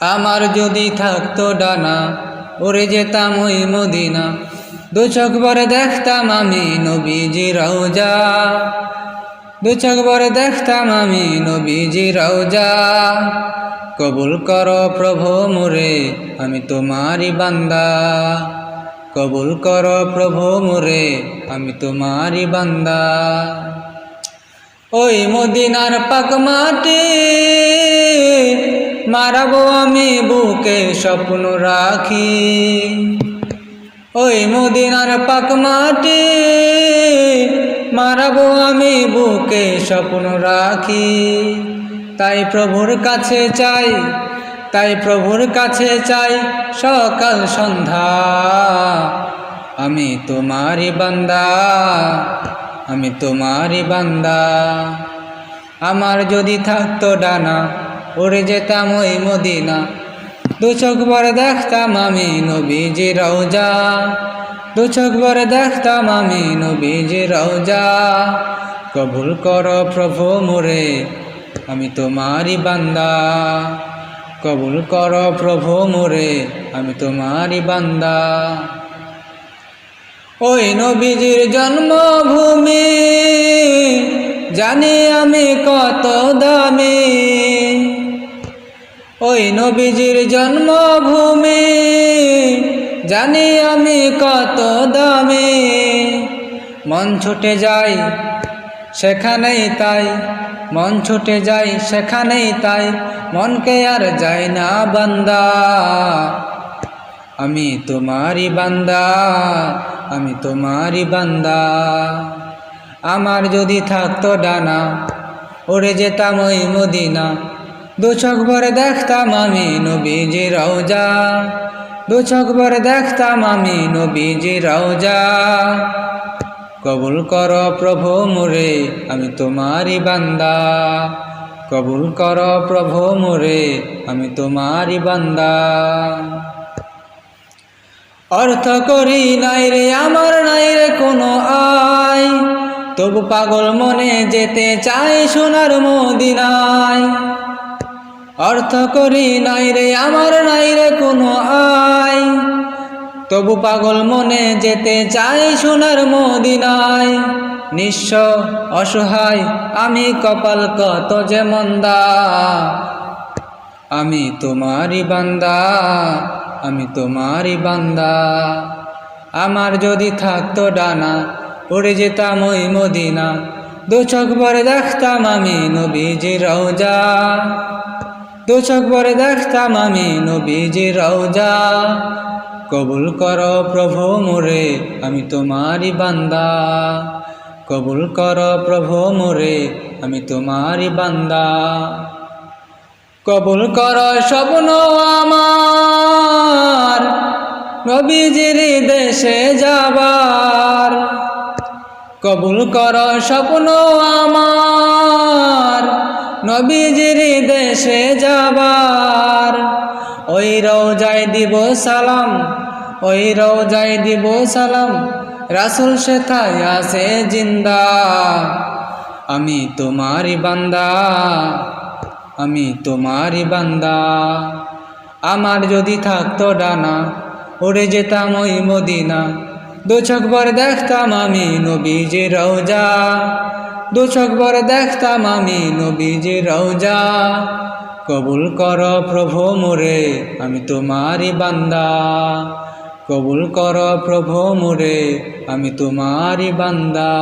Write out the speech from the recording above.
আমার যদি থাকতো ডানা ওরে যেতাম ওই মদিনা। দু চোখ দেখতাম আমি নবীজি রওজা। দু চোখ দেখতাম আমি নবীজি রওজা। কবুল কর প্রভু মোরে, আমি তোমারই বান্দা। কবুল কর প্রভু মোরে, আমি তোমারই বান্দা। ওই মদিনার পাক মাটি মারাবো আমি বুকে স্বপ্ন রাখি। ওই মদিনার পাক মাটি মারাবো আমি বুকে স্বপ্ন রাখি। তাই প্রভুর কাছে চাই, তাই প্রভুর কাছে চাই সকাল সন্ধ্যা। আমি তোমারই বান্দা, আমি তোমারই বান্দা। আমার যদি থাকতো ডানা উড়ে যেতাম ওই মদিনা। দু চোখ ভরে দেখতাম আমি নবীজি রওজা। দু চোখ ভরে দেখতাম আমি নবীজি রওজা। কবুল কর প্রভু মোরে, আমি তোমারই বান্দা। কবুল কর প্রভু মোরে, আমি তোমারই বান্দা। ওই নবীজির জন্মভূমি জানি আমি কত দামি। ওই নবীজির জন্মভূমি, জানি আমি কত দামি। মন ছুটে যাই, সেখানেই তাই। মন ছুটে যাই, সেখানেই তাই। মনকে আর যাই না বান্দা। আমি তোমারই বান্দা, আমি তোমারই বান্দা। আমার যদি থাকতো ডানা ওরে যেতাম ওই মদিনা। দু চোখ ভরে দেখতাম আমি নবীজি রওজা। দু চোখ ভরে দেখতাম আমি নবীজি রওজা। কবুল কর প্রভু মোরে, আমি তোমারই বান্দা। কবুল কর প্রভু মোরে, আমি তোমারই বান্দা। অর্থ করি নাই রে, আমার নাই রে কোনো তবু পাগল মনে যেতে চাই সোনার মদিনায়। অর্থ করি নাই রে, আমার নাই রে কোনো আয়। তবু পাগল মনে যেতে চাই সোনার মদিনায়। নিঃস্ব অসহায়, আমি কপাল কত যে মন্দা। আমি তোমারই বান্দা, আমি তোমারই বান্দা। আমার যদি থাকতো ডানা উড়ে যেতাম ওই মদিনা। দু চোখ ভরে দেখতাম আমি নবীজি রওজা। দু চোখ ভরে দেখতাম আমি নবীজি রওজা। কবুল কর প্রভু মোরে, আমি তোমারই বান্দা। কবুল কর প্রভু মোরে, আমি তোমারই বান্দা। কবুল কর স্বপ্ন আমার, নবীজির দেশে যাবার। কবুল কর স্বপ্ন আমার। নবীজির দেশে যাবার। ওই রওজায় দিব সালাম, ওই রওজায় দিব সালাম। রাসুল সেথায় আছে জিন্দা। আমি তোমারই বান্দা, আমি তোমারই বান্দা। আমার যদি থাকতো ডানা, উড়ে যেতাম ওই মদিনা। দু চোখ ভরে দেখতাম আমি নবীজি রওজা। দু চোখ ভরে দেখতাম আমি নবীজি রওজা। কবুল কর প্রভু মোরে, আমি তোমারই বান্দা। কবুল কর প্রভু মোরে, আমি তোমারই বান্দা।